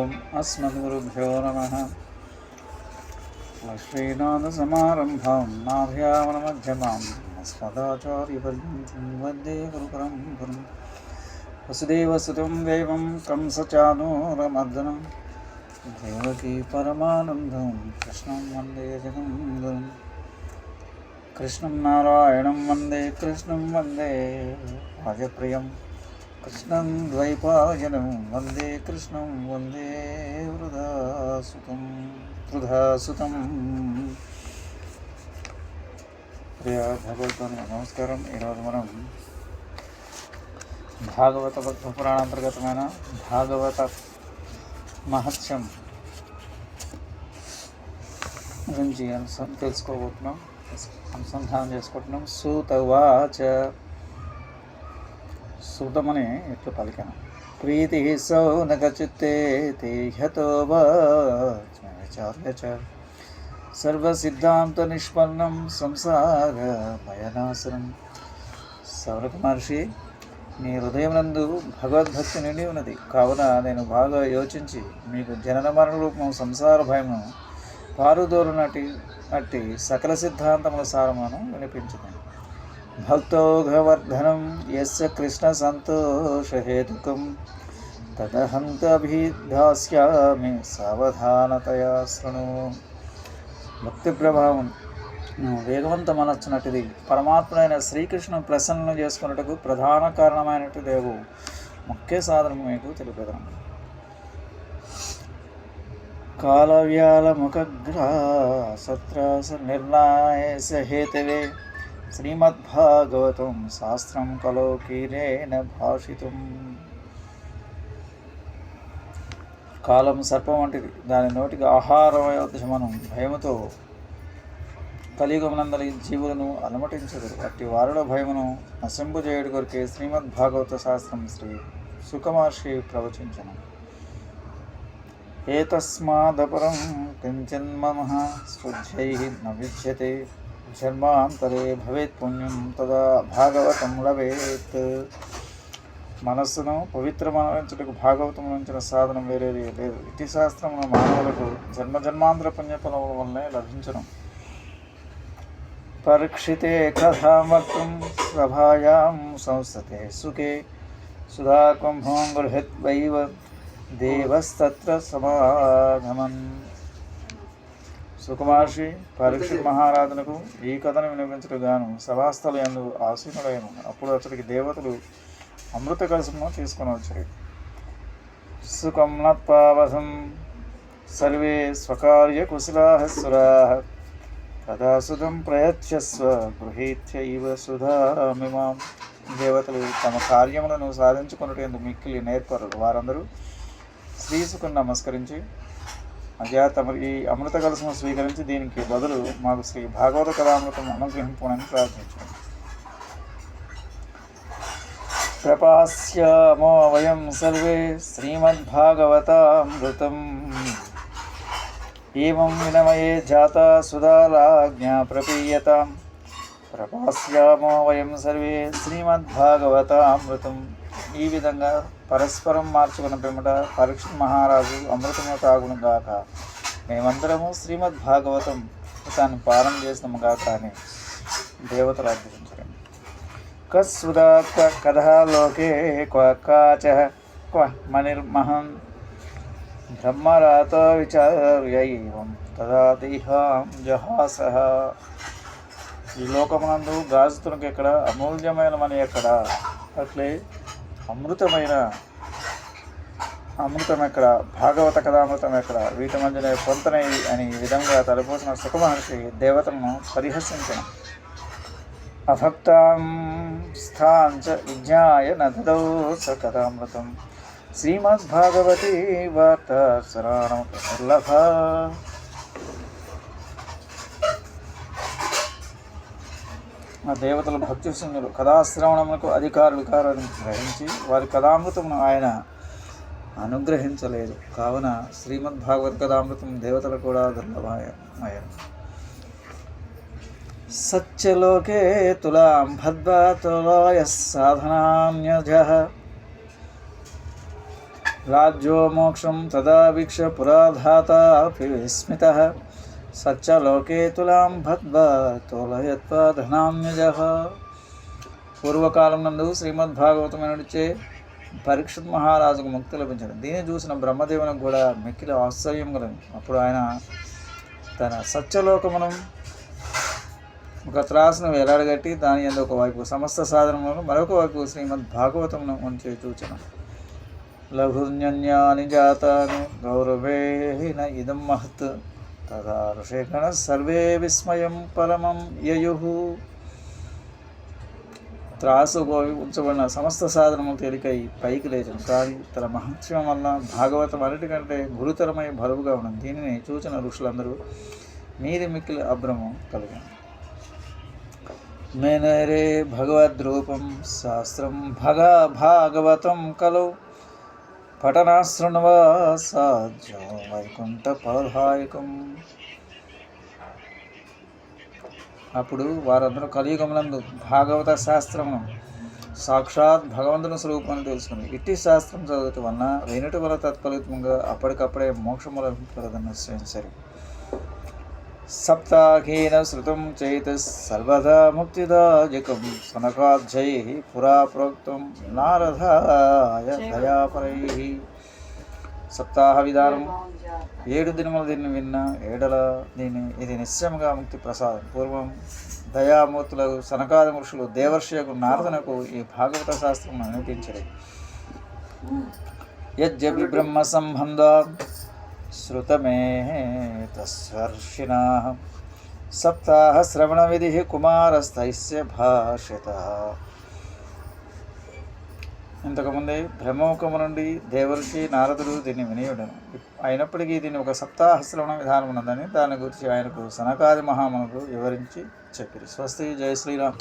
ॐ अस्मद्गुरुभ्यो नमः। श्रीनाथसमारम्भां नाभ्यावनमध्यमां अस्मदाचार्यपर्यन्तं वंदे गुरुपरम्परं। वसुदेवसुतं देवं कंसचानूरमर्दनं देवकी परमानन्दं, कृष्णं वंदे जगं कृष्णं नारायणं वंदे, कृष्णं वंदे, राजप्रियम्। కృష్ణం ద్వైపాయనం వందే కృష్ణం వందే వృధాసుతం వృధాసుతం. ప్రియా భగవద్వాని నమస్కారం. ఈరోజు మనం భాగవత భక్త పురాణాంతర్గతమైన భాగవత మహత్యం గురించి అనుస- తెలుసుకోబోతున్నాం అనుసంధానం చేసుకుంటున్నాం. సూతవాచ సూతమని ఇట్లా పలికాను. ప్రీతి సౌనక చిత్తే తే వాచార్య సర్వసిద్ధాంత నిష్పన్నం సంసార భయనాశనం సౌరక మహర్షి నీ హృదయమునందు భగవద్భక్తి నిండి ఉన్నది కావున నేను బాగా యోచించి మీకు జనన మరణ రూపం సంసార భయము పారుదోలు నటి అట్టి సకల సిద్ధాంతముల సారమును వినిపించుతాను. భక్తోఘవర్ధనం యస్య కృష్ణ సంతోషహేతుకం తదహంతభిధాస్యామి సావధానతయా శృణు భక్తి ప్రభావం వేగవంతమనొచ్చినట్టుది. పరమాత్ముడైన శ్రీకృష్ణుని ప్రసన్నం చేసుకున్నట్టుకు ప్రధాన కారణమైనట్టు దేవు ముఖ్య సాధనము మీకు తెలిపేదాం కాలవ్యాలముఖగ్రాసత్రాస నిర్ణాయస హేతవే శ్రీమద్భాగవతం శాస్త్రం కలోకీరేణ భాషితం. కాలం సర్పం వంటిది. దాని నోటికి ఆహారమయోధమనం భయముతో కలియుగమునందలి జీవులను అలమటించదు. అట్టి వారిలో భయమును నశింపుజేయుడి కొరికే శ్రీమద్భాగవత శాస్త్రం శ్రీ సుఖమహర్షి ప్రవచించను. ఏతస్మాదపరం కించిన్మన శుద్ధై న విద్యతే జన్మాంతరే భవేత్ పుణ్యం తదా భాగవతం లభేత్ మనస్సును పవిత్రమనరించుటకు భాగవతం నుంచిన సాధనం వేరేది లేదు. ఇటు శాస్త్రమును మానవులకు జన్మ జన్మాంతర పుణ్యఫలముల వల్లనే లభించడం పరీక్షితే కథామర్తం సభాయాం సంస్థతే సుఖే సుధాకుంభం గృహద్వైవ దేవస్తత్ర సమాగమన్ సుకుమార్షి పరీక్షిత్ మహారాజునకు ఈ కథను వినిపించడం గాను సభాస్థలు ఎందు ఆసీనుడైన. అప్పుడు అతడికి దేవతలు అమృత కలసమును తీసుకొని వచ్చారు సుఖం నత్పావసం సర్వే స్వకార్య కుశలాహసురా తదా సుధం ప్రయత్స్వ గృహీత్యైవ సుధామిమాం దేవతలు తమ కార్యములను సాధించుకున్నట్టు మిక్కిలి నేర్పరు. వారందరూ శ్రీసుకుని నమస్కరించి అయ్యా తమ అమృత కలసము స్వీకరించి దీనికి బదులు మాకు శ్రీ భాగవత కథామృతం అనుగ్రహింపునని ప్రార్థించాను ప్రపాస్యామో వయం సర్వే శ్రీమద్భాగవతామృతం. ఏమం వినమయే జాత సుధారాజ్ఞా ప్రపీయతాం. ప్రపాస్యామో వయం సర్వే శ్రీమద్భాగవతామృతం. ఈ విధంగా పరస్పరం మార్చుకున్న పిమ్మట పరీక్ష మహారాజు అమృతము తాగును గాక. మేమందరము శ్రీమద్భాగవతం తాను పారం చేసినాము గాక అని దేవతలు అర్థించడం కస్సుదా కథాలోకే క్వ కాచ క్వ మణిర్మహన్ బ్రహ్మరాత విచార్యైవం తదా జహాస. ఈ లోకమునందు గాజుతునకు ఎక్కడ అమూల్యమైన మని ఎక్కడ? అట్లే అమృతమైన అమృతం ఎక్కడ భాగవత కథామృతం ఎక్కడ వీటి మధ్యనే పొంతనై అని ఈ విధంగా తలపోసిన సుఖమహర్షి దేవతలను పరిహసించను. అభక్తాం స్థాంచ విజ్ఞాయ నదౌ స కథామృతం. శ్రీమద్భాగవతి వార్త సరాణం దుర్లభ ఆ దేవతల భక్తి సింగులు కథాశ్రవణములకు అధికారులు కారని గ్రహించి వారి కథామృతమును ఆయన అనుగ్రహించలేదు. కావున శ్రీమద్ భాగవత్ కథామృతం దేవతలు కూడా దుర్లభమయం. సత్యలోకే తులాం భద్వాతులాయ సాధనాన్యజ. రాజ్యో మోక్షం తదా వీక్ష పురాధాతాపి విస్మిత. సచ్చలోకే తులాం భద్వ తోలయత్వ ధనామ్యజ పూర్వకాలం నందు శ్రీమద్ నడిచే పరీక్షిత్ మహారాజుకు ముక్తి లభించారు దీన్ని చూసిన బ్రహ్మదేవునికి కూడా మిక్కిలి ఆశ్చర్యం కలిగింది. అప్పుడు ఆయన తన సత్యలోకమును ఒక త్రాసును వేలాడగట్టి దాని ఎందు ఒకవైపు సమస్త సాధనములను మరొక వైపు శ్రీమద్ భాగవతమును ఉంచి చూచిన. లఘున్యన్యాని జాతాను గౌరవేన ఇదం మహత్ తదా ఋషేగణ సర్వే విస్మయం పరమం యయు. త్రాసు ఉంచబడిన సమస్త సాధనము తేలికై పైకి లేచను కానీ తన మహత్యం వల్ల భాగవతం అన్నిటికంటే గురుతరమై బరువుగా ఉన్నది. దీనిని చూచిన ఋషులందరూ మీది మిక్కిలి అభ్రమం కలిగాను మేనరే భగవద్రూపం శాస్త్రం భగ భాగవతం కలవు పఠనాశృణ్వా సాధ్యం వైకుంఠ పరదాయకం అప్పుడు వారందరూ కలియుగములందు భాగవత శాస్త్రము సాక్షాత్ భగవంతుని స్వరూపాన్ని తెలుసుకుని ఇట్టి శాస్త్రం చదువుతూ వలన వినుటి వల్ల తత్ఫలితంగా అప్పటికప్పుడే మోక్షములను లభించగలదన్న సప్తాహేన శృతం చేత సర్వదా ముక్తిదాయకం సనకాధ్యై పురా ప్రోక్తం నారదాయ దయాపరై సప్తాహ విధానం ఏడు దినములు దీన్ని విన్న ఏడల దీన్ని ఇది నిశ్చయముగా ముక్తి ప్రసాదం పూర్వం దయామూర్తులకు సనకాది మనుషులు దేవర్షియకు నారదనకు ఈ భాగవత శాస్త్రం అనిపించరు యజ్జపి బ్రహ్మ సంబంధ శృతమే తస్వర్షిణ సప్తాహ శ్రవణ విధి కుమారస్థైస్య భాషిత ఇంతకుముందే బ్రహ్మముఖము నుండి దేవరుషి నారదుడు దీన్ని వినియుడను. అయినప్పటికీ దీన్ని ఒక సప్తాహ శ్రవణ విధానం ఉన్నదని దాని గురించి ఆయనకు సనకాది మహామునులు వివరించి చెప్పారు. స్వస్తి. జయ శ్రీరామ్.